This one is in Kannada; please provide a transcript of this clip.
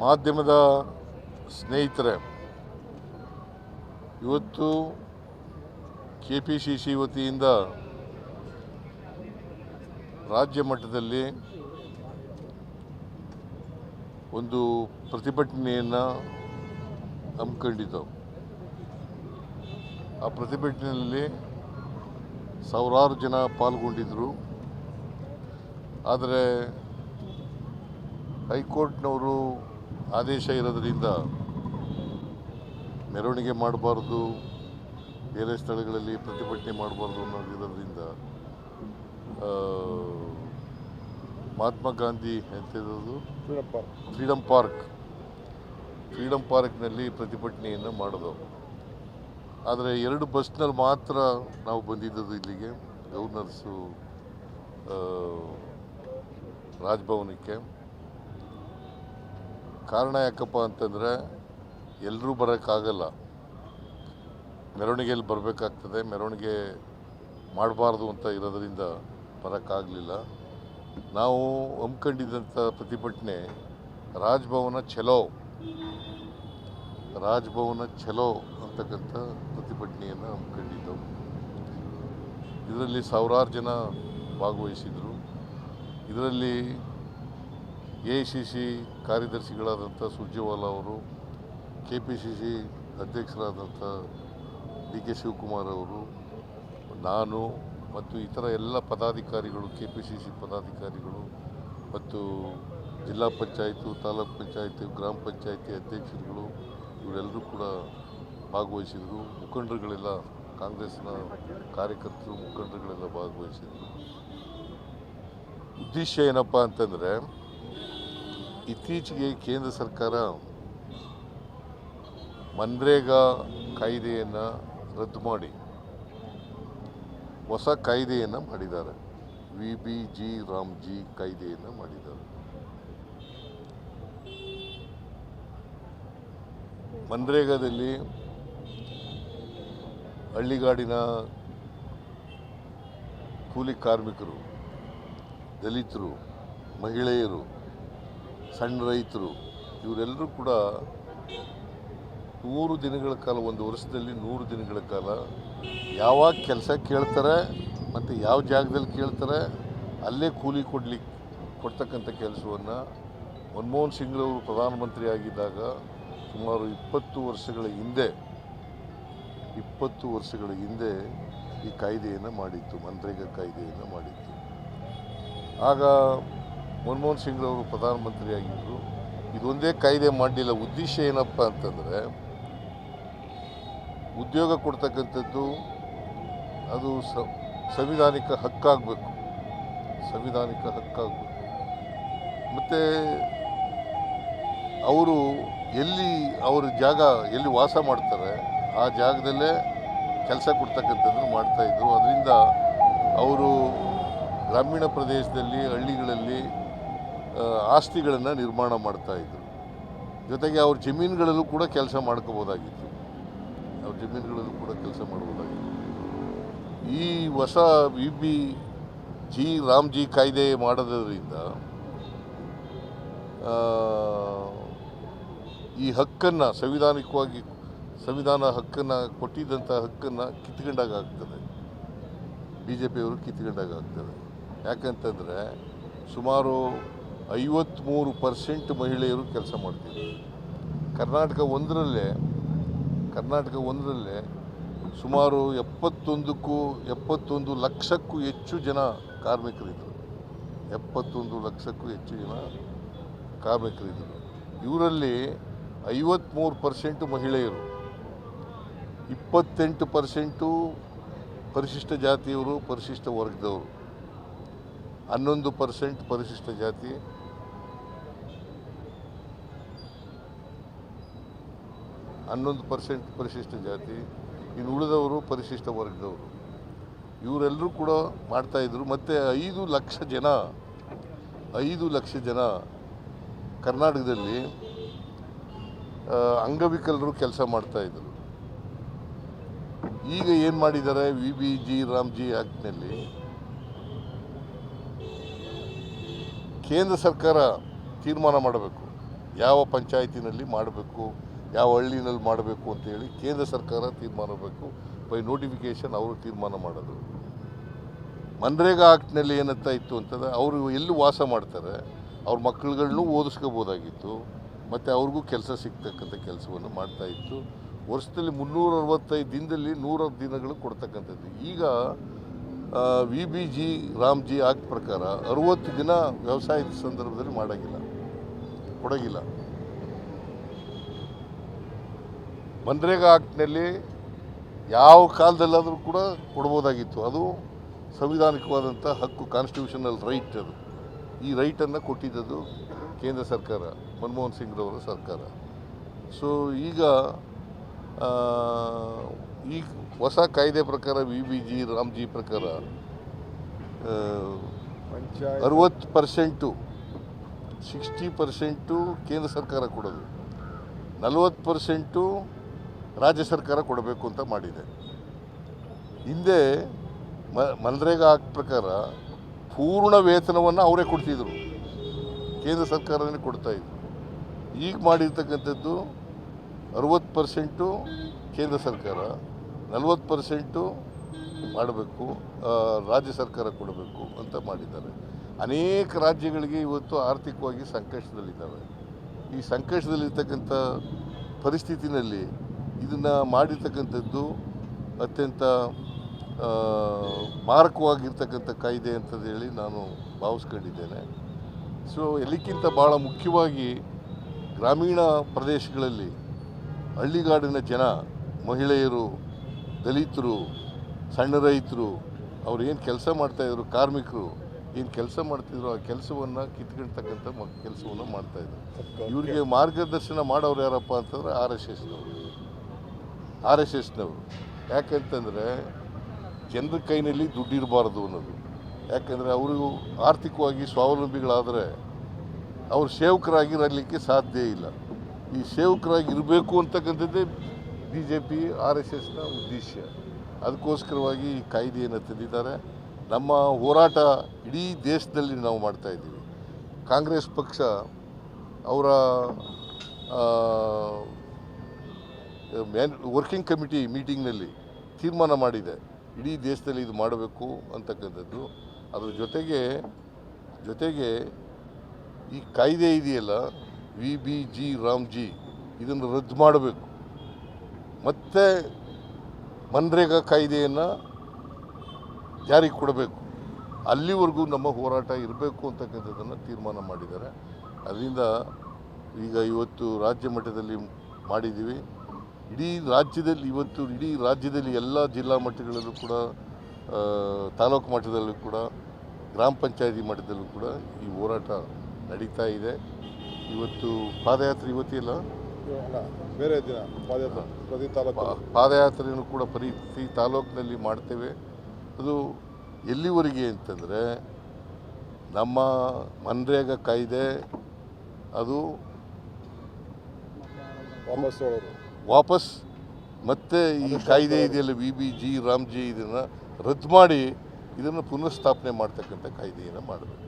ಮಾಧ್ಯಮದ ಸ್ನೇಹಿತರೆ, ಇವತ್ತು ಕೆ ಪಿ ಸಿ ಸಿ ವತಿಯಿಂದ ರಾಜ್ಯ ಮಟ್ಟದಲ್ಲಿ ಒಂದು ಪ್ರತಿಭಟನೆಯನ್ನು ಹಮ್ಮಿಕೊಂಡಿದ್ದವು. ಆ ಪ್ರತಿಭಟನೆಯಲ್ಲಿ ಸಾವಿರಾರು ಜನ ಪಾಲ್ಗೊಂಡಿದ್ದರು ಆದರೆ ಹೈಕೋರ್ಟ್ನವರು ಆದೇಶ ಇರೋದರಿಂದ ಮೆರವಣಿಗೆ ಮಾಡಬಾರ್ದು ಬೇರೆ ಸ್ಥಳಗಳಲ್ಲಿ ಪ್ರತಿಭಟನೆ ಮಾಡಬಾರ್ದು ಅನ್ನೋದಿರೋದ್ರಿಂದ ಮಹಾತ್ಮ ಗಾಂಧಿ ಎಂತಿರೋದು ಫ್ರೀಡಮ್ ಪಾರ್ಕ್. ಫ್ರೀಡಮ್ ಪಾರ್ಕ್ನಲ್ಲಿ ಪ್ರತಿಭಟನೆಯನ್ನು ಮಾಡೋದು. ಆದರೆ ಎರಡು ಬಸ್ನಲ್ಲಿ ಮಾತ್ರ ನಾವು ಬಂದಿದ್ದದು ಇಲ್ಲಿಗೆ ಗವರ್ನರ್ಸು ರಾಜಭವನಕ್ಕೆ. ಕಾರಣ ಯಾಕಪ್ಪ ಅಂತಂದರೆ ಎಲ್ಲರೂ ಬರೋಕ್ಕಾಗಲ್ಲ. ಮೆರವಣಿಗೆಯಲ್ಲಿ ಬರಬೇಕಾಗ್ತದೆ, ಮೆರವಣಿಗೆ ಮಾಡಬಾರ್ದು ಅಂತ ಇರೋದರಿಂದ ಬರೋಕ್ಕಾಗಲಿಲ್ಲ. ನಾವು ಹಮ್ಮಿಕೊಂಡಿದ್ದಂಥ ಪ್ರತಿಭಟನೆ ರಾಜಭವನ ಚಲೋ ರಾಜಭವನ ಚಲೋ ಅಂತಕ್ಕಂಥ ಪ್ರತಿಭಟನೆಯನ್ನು ಹಮ್ಮಿಕೊಂಡಿದ್ದೆವು. ಇದರಲ್ಲಿ ಸಾವಿರಾರು ಜನ ಭಾಗವಹಿಸಿದರು. ಇದರಲ್ಲಿ ಎ ಸಿ ಸಿ ಕಾರ್ಯದರ್ಶಿಗಳಾದಂಥ ಸುರ್ಜೇವಾಲಾ ಅವರು, ಕೆ ಪಿ ಸಿ ಸಿ ಅಧ್ಯಕ್ಷರಾದಂಥ ಡಿ ಕೆ ಶಿವಕುಮಾರ್ ಅವರು, ನಾನು ಮತ್ತು ಇತರ ಎಲ್ಲ ಪದಾಧಿಕಾರಿಗಳು, ಕೆ ಪಿ ಸಿ ಸಿ ಪದಾಧಿಕಾರಿಗಳು ಮತ್ತು ಜಿಲ್ಲಾ ಪಂಚಾಯಿತು, ತಾಲೂಕ್ ಪಂಚಾಯಿತಿ, ಗ್ರಾಮ ಪಂಚಾಯಿತಿ ಅಧ್ಯಕ್ಷರುಗಳು ಇವರೆಲ್ಲರೂ ಕೂಡ ಭಾಗವಹಿಸಿದರು. ಮುಖಂಡರುಗಳೆಲ್ಲ ಕಾಂಗ್ರೆಸ್ನ ಕಾರ್ಯಕರ್ತರು, ಮುಖಂಡರುಗಳೆಲ್ಲ ಭಾಗವಹಿಸಿದರು. ಉದ್ದೇಶ ಏನಪ್ಪ ಅಂತಂದರೆ ಇತ್ತೀಚೆಗೆ ಕೇಂದ್ರ ಸರ್ಕಾರ ಮನ್ರೇಗಾ ಕಾಯ್ದೆಯನ್ನು ರದ್ದು ಮಾಡಿ. ಹೊಸ ಕಾಯ್ದೆಯನ್ನು ಮಾಡಿದ್ದಾರೆ. ವಿ ಬಿ ಜಿ ರಾಮ್ಜಿ ಕಾಯ್ದೆಯನ್ನು ಮಾಡಿದ್ದಾರೆ. ಮನ್ರೇಗಾದಲ್ಲಿ ಹಳ್ಳಿಗಾಡಿನ ಕೂಲಿ ಕಾರ್ಮಿಕರು, ದಲಿತರು, ಮಹಿಳೆಯರು ಸಣ್ಣ ರೈತರು ಇವರೆಲ್ಲರೂ ಕೂಡ ನೂರು ದಿನಗಳ ಕಾಲ, ಒಂದು ವರ್ಷದಲ್ಲಿ ನೂರು ದಿನಗಳ ಕಾಲ ಯಾವಾಗ ಕೆಲಸ ಕೇಳ್ತಾರೆ ಮತ್ತು ಯಾವ ಜಾಗದಲ್ಲಿ ಕೇಳ್ತಾರೆ, ಅಲ್ಲೇ ಕೂಲಿ ಕೊಡ್ಲಿಕ್ಕೆ ಕೊಡ್ತಕ್ಕಂಥ ಕೆಲಸವನ್ನು ಮನಮೋಹನ್ ಸಿಂಗ್ರವರು ಪ್ರಧಾನಮಂತ್ರಿ ಆಗಿದ್ದಾಗ ಸುಮಾರು ಇಪ್ಪತ್ತು ವರ್ಷಗಳ ಹಿಂದೆ, ಇಪ್ಪತ್ತು ವರ್ಷಗಳ ಹಿಂದೆ ಈ ಕಾಯ್ದೆಯನ್ನು ಮಾಡಿತ್ತು, ಮನ್ರೇಗಾ ಕಾಯ್ದೆಯನ್ನು ಮಾಡಿತ್ತು. ಆಗ ಮನಮೋಹನ್ ಸಿಂಗ್ರವರು ಪ್ರಧಾನಮಂತ್ರಿ ಆಗಿದ್ದರು ಇದೊಂದೇ ಕಾಯ್ದೆ ಮಾಡಲಿಲ್ಲ. ಉದ್ದೇಶ ಏನಪ್ಪ ಅಂತಂದರೆ, ಉದ್ಯೋಗ ಕೊಡ್ತಕ್ಕಂಥದ್ದು ಅದು ಸಂವಿಧಾನಿಕ ಹಕ್ಕಾಗಬೇಕು. ಸಂವಿಧಾನಿಕ ಹಕ್ಕಾಗಬೇಕು. ಮತ್ತು ಅವರು ಎಲ್ಲಿ ಅವ್ರ ಜಾಗ ಎಲ್ಲಿ ವಾಸ ಮಾಡ್ತಾರೆ, ಆ ಜಾಗದಲ್ಲೇ ಕೆಲಸ ಕೊಡ್ತಕ್ಕಂಥದ್ದನ್ನು ಮಾಡ್ತಾಯಿದ್ರು ಅದರಿಂದ ಅವರು ಗ್ರಾಮೀಣ ಪ್ರದೇಶದಲ್ಲಿ, ಹಳ್ಳಿಗಳಲ್ಲಿ ಆಸ್ತಿಗಳನ್ನು ನಿರ್ಮಾಣ ಮಾಡ್ತಾಯಿದ್ರು ಜೊತೆಗೆ ಅವ್ರ ಜಮೀನುಗಳಲ್ಲೂ ಕೂಡ ಕೆಲಸ ಮಾಡ್ಕೋಬೋದಾಗಿತ್ತು. ಅವ್ರ ಜಮೀನುಗಳಲ್ಲೂ ಕೂಡ ಕೆಲಸ ಮಾಡ್ಬೋದಾಗಿತ್ತು. ಈ ಹೊಸ ವಿ ಬಿ ಜಿ ರಾಮ್ಜಿ ಕಾಯ್ದೆ ಮಾಡೋದ್ರಿಂದ ಈ ಹಕ್ಕನ್ನು ಸಂವಿಧಾನಿಕವಾಗಿ, ಸಂವಿಧಾನ ಹಕ್ಕನ್ನು ಕೊಟ್ಟಿದ್ದಂಥ ಹಕ್ಕನ್ನು ಕಿತ್ಕೊಂಡಾಗ ಆಗ್ತದೆ. ಬಿ ಜೆ ಪಿಯವರು ಕಿತ್ಕೊಂಡಾಗ ಆಗ್ತದೆ. ಯಾಕಂತಂದರೆ ಸುಮಾರು ಐವತ್ತ್ಮೂರು ಪರ್ಸೆಂಟ್ ಮಹಿಳೆಯರು ಕೆಲಸ ಮಾಡ್ತಿದ್ದಾರೆ. ಕರ್ನಾಟಕ ಒಂದರಲ್ಲೇ ಕರ್ನಾಟಕ ಒಂದರಲ್ಲೇ ಸುಮಾರು ಎಪ್ಪತ್ತೊಂದಕ್ಕೂ, ಎಪ್ಪತ್ತೊಂದು ಲಕ್ಷಕ್ಕೂ ಹೆಚ್ಚು ಜನ ಕಾರ್ಮಿಕರಿದ್ದರು. ಎಪ್ಪತ್ತೊಂದು ಲಕ್ಷಕ್ಕೂ ಹೆಚ್ಚು ಜನ ಕಾರ್ಮಿಕರಿದ್ದರು. ಇವರಲ್ಲಿ ಐವತ್ತ್ಮೂರು ಪರ್ಸೆಂಟು ಮಹಿಳೆಯರು, ಇಪ್ಪತ್ತೆಂಟು ಪರ್ಸೆಂಟು ಪರಿಶಿಷ್ಟ ಜಾತಿಯವರು, ಪರಿಶಿಷ್ಟ ವರ್ಗದವರು. ಹನ್ನೊಂದು ಪರ್ಸೆಂಟ್ ಪರಿಶಿಷ್ಟ ಜಾತಿ. ಹನ್ನೊಂದು ಪರ್ಸೆಂಟ್ ಪರಿಶಿಷ್ಟ ಜಾತಿ. ಇನ್ನು ಉಳಿದವರು ಪರಿಶಿಷ್ಟ ವರ್ಗದವರು. ಇವರೆಲ್ಲರೂ ಕೂಡ ಮಾಡ್ತಾಯಿದ್ರು ಮತ್ತು ಐದು ಲಕ್ಷ ಜನ, ಐದು ಲಕ್ಷ ಜನ ಕರ್ನಾಟಕದಲ್ಲಿ ಅಂಗವಿಕಲರು ಕೆಲಸ ಮಾಡ್ತಾಯಿದ್ರು ಈಗ ಏನು ಮಾಡಿದ್ದಾರೆ? ವಿ ಬಿ ಜಿ ರಾಮ್ಜಿ ಆ್ಯಕ್ಟ್ನಲ್ಲಿ ಕೇಂದ್ರ ಸರ್ಕಾರ ತೀರ್ಮಾನ ಮಾಡಬೇಕು. ಯಾವ ಪಂಚಾಯತಿನಲ್ಲಿ ಮಾಡಬೇಕು, ಯಾವ ಹಳ್ಳಿನಲ್ಲಿ ಮಾಡಬೇಕು ಅಂತೇಳಿ ಕೇಂದ್ರ ಸರ್ಕಾರ ತೀರ್ಮಾನ ಮಾಡಬೇಕು. ಬೈ ನೋಟಿಫಿಕೇಶನ್ ಅವರು ತೀರ್ಮಾನ ಮಾಡೋದು ಮನ್ರೇಗಾ ಆ್ಯಕ್ಟ್ನಲ್ಲಿ ಏನಂತ ಇತ್ತು ಅಂತಂದರೆ ಅವರು ಎಲ್ಲಿ ವಾಸ ಮಾಡ್ತಾರೆ, ಅವ್ರ ಮಕ್ಕಳುಗಳನ್ನು ಓದಿಸ್ಕೋಬೋದಾಗಿತ್ತು, ಮತ್ತು ಅವ್ರಿಗೂ ಕೆಲಸ ಸಿಗ್ತಕ್ಕಂಥ ಕೆಲಸವನ್ನು ಮಾಡ್ತಾ ಇತ್ತು. ವರ್ಷದಲ್ಲಿ ಮುನ್ನೂರ ಅರವತ್ತೈದು ದಿನದಲ್ಲಿ ನೂರ ದಿನಗಳು ಕೊಡ್ತಕ್ಕಂಥದ್ದು. ಈಗ V B G Ramji act ಪ್ರಕಾರ ಅರುವತ್ತು ದಿನ ವ್ಯವಸಾಯದ ಸಂದರ್ಭದಲ್ಲಿ ಮಾಡೋಂಗಿಲ್ಲ. ಕೊಡೋಗಿಲ್ಲ. ಮನ್ರೇಗಾ ಆಕ್ಟ್ನಲ್ಲಿ ಯಾವ ಕಾಲದಲ್ಲಾದರೂ ಕೂಡ ಕೊಡ್ಬೋದಾಗಿತ್ತು. ಅದು ಸಂವಿಧಾನಿಕವಾದಂಥ ಹಕ್ಕು ಕಾನ್ಸ್ಟಿಟ್ಯೂಷನಲ್ ರೈಟ್ ಅದು. ಈ ರೈಟನ್ನು ಕೊಟ್ಟಿದ್ದದು ಕೇಂದ್ರ ಸರ್ಕಾರ, ಮನಮೋಹನ್ ಸಿಂಗ್ರವರ ಸರ್ಕಾರ. ಸೊ ಈಗ ಈ ಹೊಸ ಕಾಯ್ದೆ ಪ್ರಕಾರ ವಿ ಬಿ ಜಿ ರಾಮ್ಜಿ ಪ್ರಕಾರ ಅರವತ್ತು ಪರ್ಸೆಂಟು ಸಿಕ್ಸ್ಟಿ ಪರ್ಸೆಂಟು ಕೇಂದ್ರ ಸರ್ಕಾರ ಕೊಡೋದು. ನಲವತ್ತು ಪರ್ಸೆಂಟು ರಾಜ್ಯ ಸರ್ಕಾರ ಕೊಡಬೇಕು ಅಂತ ಮಾಡಿದೆ. ಹಿಂದೆ ಮ ಮನ್ರೇಗಾ ಆಕ್ಟ್ ಪ್ರಕಾರ ಪೂರ್ಣ ವೇತನವನ್ನು ಅವರೇ ಕೊಡ್ತಿದ್ರು. ಕೇಂದ್ರ ಸರ್ಕಾರನೇ ಕೊಡ್ತಾಯಿದ್ರು ಈಗ ಮಾಡಿರ್ತಕ್ಕಂಥದ್ದು ಅರುವತ್ತು ಪರ್ಸೆಂಟು ಕೇಂದ್ರ ಸರ್ಕಾರ. ನಲವತ್ತು ಪರ್ಸೆಂಟು ಮಾಡಬೇಕು ರಾಜ್ಯ ಸರ್ಕಾರ ಕೊಡಬೇಕು ಅಂತ ಮಾಡಿದ್ದಾರೆ. ಅನೇಕ ರಾಜ್ಯಗಳಿಗೆ ಇವತ್ತು ಆರ್ಥಿಕವಾಗಿ ಸಂಕಷ್ಟದಲ್ಲಿದ್ದಾವೆ. ಈ ಸಂಕಷ್ಟದಲ್ಲಿರ್ತಕ್ಕಂಥ ಪರಿಸ್ಥಿತಿನಲ್ಲಿ ಇದನ್ನು ಮಾಡಿರ್ತಕ್ಕಂಥದ್ದು ಅತ್ಯಂತ ಮಾರಕವಾಗಿರ್ತಕ್ಕಂಥ ಕಾಯ್ದೆ ಅಂತಂದೇಳಿ ನಾನು ಭಾವಿಸ್ಕೊಂಡಿದ್ದೇನೆ. ಸೊ ಎಲ್ಲಕ್ಕಿಂತ ಭಾಳ ಮುಖ್ಯವಾಗಿ ಗ್ರಾಮೀಣ ಪ್ರದೇಶಗಳಲ್ಲಿ ಹಳ್ಳಿಗಾಡಿನ ಜನ ಮಹಿಳೆಯರು ದಲಿತರು ಸಣ್ಣ ರೈತರು ಅವ್ರು ಏನು ಕೆಲಸ ಮಾಡ್ತಾಯಿದ್ರು ಕಾರ್ಮಿಕರು ಏನು ಕೆಲಸ ಮಾಡ್ತಿದ್ರು ಆ ಕೆಲಸವನ್ನು ಕಿತ್ಕೊಳ್ತಕ್ಕಂಥ ಮ ಕೆಲಸವನ್ನು ಮಾಡ್ತಾಯಿದ್ರು ಇವರಿಗೆ ಮಾರ್ಗದರ್ಶನ ಮಾಡೋರು ಯಾರಪ್ಪ ಅಂತಂದ್ರೆ ಆರ್ ಎಸ್ ಎಸ್ನವರು. ಆರ್ ಎಸ್ ಎಸ್ನವರು. ಯಾಕಂತಂದರೆ ಜನರ ಕೈನಲ್ಲಿ ದುಡ್ಡಿರಬಾರ್ದು ಅನ್ನೋದು. ಯಾಕಂದರೆ ಅವರು ಆರ್ಥಿಕವಾಗಿ ಸ್ವಾವಲಂಬಿಗಳಾದರೆ ಅವ್ರು ಸೇವಕರಾಗಿ ಇರಲಿಕ್ಕೆ ಸಾಧ್ಯ ಇಲ್ಲ. ಈ ಸೇವಕರಾಗಿ ಇರಬೇಕು ಅಂತಕ್ಕಂಥದ್ದೇ B J P R S ಎಸ್ನ ಉದ್ದೇಶ. ಅದಕ್ಕೋಸ್ಕರವಾಗಿ ಈ ಕಾಯ್ದೆಯನ್ನು ತಂದಿದ್ದಾರೆ. ನಮ್ಮ ಹೋರಾಟ ಇಡೀ ದೇಶದಲ್ಲಿ ನಾವು ಮಾಡ್ತಾ ಇದ್ದೀವಿ. ಕಾಂಗ್ರೆಸ್ ಪಕ್ಷ ಅವರ ಮ್ಯಾನ್, ವರ್ಕಿಂಗ್ ಕಮಿಟಿ ಮೀಟಿಂಗ್ನಲ್ಲಿ ತೀರ್ಮಾನ ಮಾಡಿದೆ. ಇಡೀ ದೇಶದಲ್ಲಿ ಇದು ಮಾಡಬೇಕು ಅಂತಕ್ಕಂಥದ್ದು. ಅದ್ರ ಜೊತೆಗೆ ಜೊತೆಗೆ ಈ ಕಾಯ್ದೆ ಇದೆಯಲ್ಲ, ವಿ ಬಿ ಜಿ ರಾಮ್ಜಿ ಇದನ್ನು ರದ್ದು ಮಾಡಬೇಕು. ಮತ್ತೆ ಮನ್ರೇಗಾ ಕಾಯ್ದೆಯನ್ನು ಜಾರಿಗೆ ಕೊಡಬೇಕು. ಅಲ್ಲಿವರೆಗೂ ನಮ್ಮ ಹೋರಾಟ ಇರಬೇಕು ಅಂತಕ್ಕಂಥದ್ದನ್ನು ತೀರ್ಮಾನ ಮಾಡಿದ್ದಾರೆ. ಅದರಿಂದ ಈಗ ಇವತ್ತು ರಾಜ್ಯ ಮಟ್ಟದಲ್ಲಿ ಮಾಡಿದ್ದೀವಿ. ಇಡೀ ರಾಜ್ಯದಲ್ಲಿ ಇವತ್ತು ಇಡೀ ರಾಜ್ಯದಲ್ಲಿ ಎಲ್ಲ ಜಿಲ್ಲಾ ಮಟ್ಟಗಳಲ್ಲೂ ಕೂಡ ತಾಲೂಕು ಮಟ್ಟದಲ್ಲೂ ಕೂಡ, ಗ್ರಾಮ ಪಂಚಾಯತಿ ಮಟ್ಟದಲ್ಲೂ ಕೂಡ ಈ ಹೋರಾಟ ನಡೀತಾ ಇದೆ. ಇವತ್ತು ಪಾದಯಾತ್ರೆ ಇವತ್ತಿಲ್ಲ. ಬೇರೆ ದಿನ ಪಾದಯಾತ್ರೆ ಪ್ರತಿ ತಾಲೂಕು. ಪಾದಯಾತ್ರೆಯನ್ನು ಕೂಡ ಪ್ರತಿ ತಾಲೂಕಿನಲ್ಲಿ ಮಾಡ್ತೇವೆ. ಅದು ಎಲ್ಲಿವರೆಗೆ ಅಂತಂದರೆ ನಮ್ಮ ಮನ್ರೇಗ ಕಾಯ್ದೆ ಅದು ವಾಪಸ್ ವಾಪಸ್ ಮತ್ತೆ ಈ ಕಾಯ್ದೆ ಇದೆಯಲ್ಲ ವಿ ಬಿ ಜಿ ರಾಮ್ಜಿ ಇದನ್ನು ರದ್ದು ಮಾಡಿ ಇದನ್ನು ಪುನಃಸ್ಥಾಪನೆ ಮಾಡ್ತಕ್ಕಂಥ ಕಾಯ್ದೆಯನ್ನು ಮಾಡಬೇಕು.